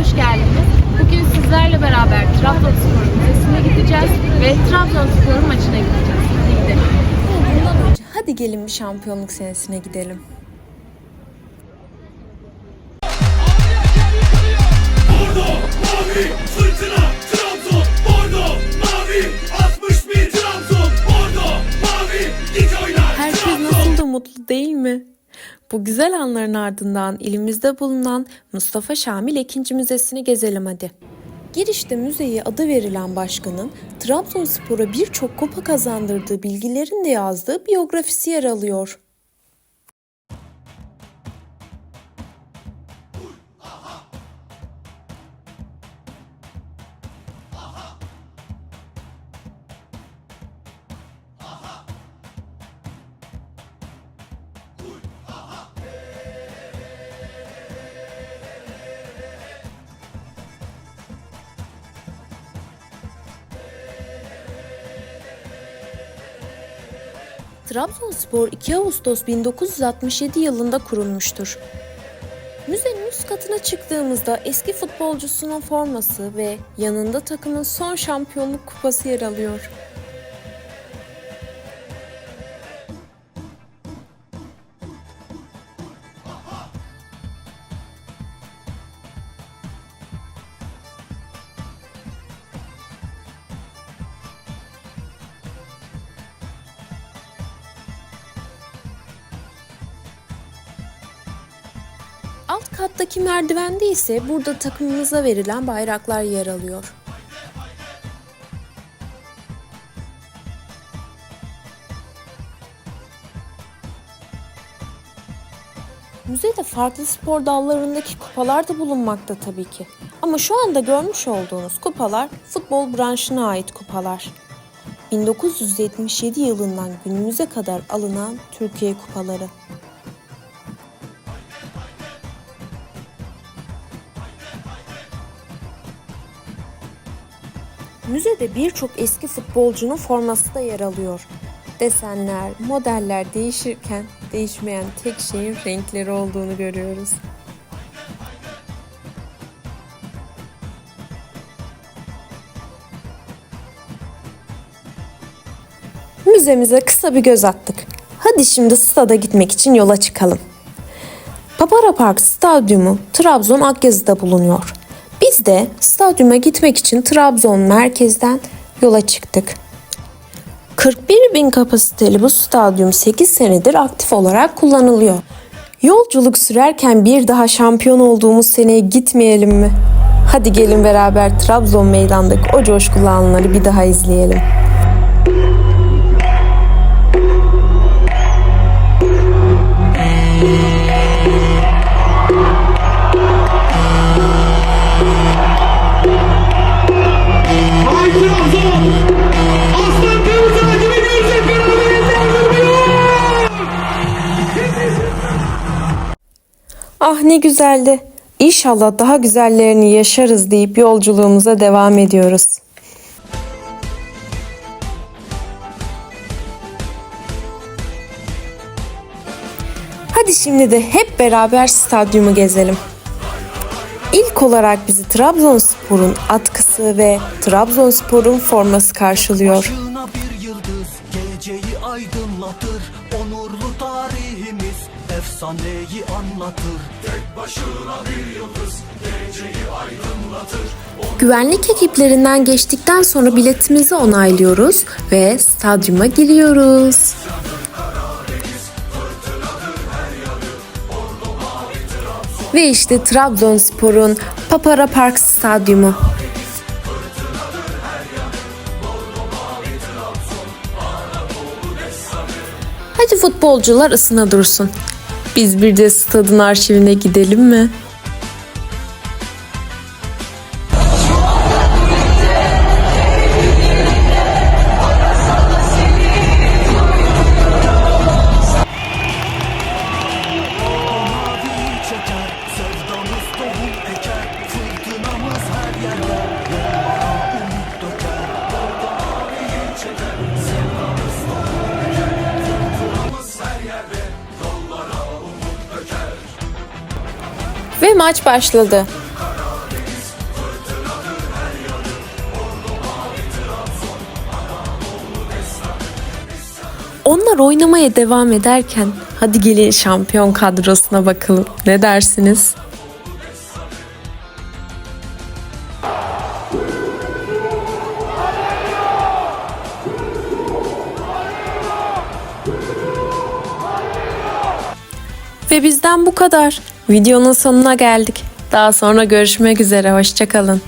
hoş geldiniz. Bugün sizlerle beraber Trabzonspor Müzesi'ne gideceğiz ve Trabzonspor'un maçına gideceğiz. Hadi gidelim. Bundan önce hadi gelin bir şampiyonluk senesine gidelim. Bordo, mavi, fırtına, Trabzon, Bordo, mavi, 61 Trabzon, Bordo, mavi, git Herkes nasıl da mutlu değil mi? Bu güzel anların ardından ilimizde bulunan Mustafa Şamil II Müzesi'ni gezelim hadi. Girişte müzeye adı verilen başkanın Trabzonspor'a birçok kupa kazandırdığı bilgilerin de yazdığı biyografisi yer alıyor. Trabzonspor 2 Ağustos 1967 yılında kurulmuştur. Müzenin üst katına çıktığımızda eski futbolcusunun forması ve yanında takımın son şampiyonluk kupası yer alıyor. Alt kattaki merdivende ise burada takımımıza verilen bayraklar yer alıyor. Müzede farklı spor dallarındaki kupalar da bulunmakta tabii ki. Ama şu anda görmüş olduğunuz kupalar futbol branşına ait kupalar. 1977 yılından günümüze kadar alınan Türkiye kupaları. Müzede birçok eski futbolcunun forması da yer alıyor. Desenler, modeller değişirken değişmeyen tek şeyin renkleri olduğunu görüyoruz. Müzemize kısa bir göz attık. Hadi şimdi stada gitmek için yola çıkalım. Papara Park Stadyumu Trabzon Akyazı'da bulunuyor. Biz de stadyuma gitmek için Trabzon merkezden yola çıktık. 41 bin kapasiteli bu stadyum 8 senedir aktif olarak kullanılıyor. Yolculuk sürerken bir daha şampiyon olduğumuz seneye gitmeyelim mi? Hadi gelin beraber Trabzon meydandaki o coşkulu anları bir daha izleyelim. Ne güzeldi. İnşallah daha güzellerini yaşarız deyip yolculuğumuza devam ediyoruz. Hadi şimdi de hep beraber stadyumu gezelim. İlk olarak bizi Trabzonspor'un atkısı ve Trabzonspor'un forması karşılıyor. Başına bir yıldız geceyi aydınlatır Onurlu tarihimiz efsaneyi anlatır Güvenlik ekiplerinden geçtikten sonra biletimizi onaylıyoruz ve stadyuma giriyoruz. Ve işte Trabzonspor'un Papara Park Stadyumu. Hadi futbolcular ısına dursun. Biz bir de stadın arşivine gidelim mi? ve maç başladı. Onlar oynamaya devam ederken hadi gelin şampiyon kadrosuna bakalım. Ne dersiniz? Ve bizden bu kadar. Videonun sonuna geldik. Daha sonra görüşmek üzere. Hoşçakalın.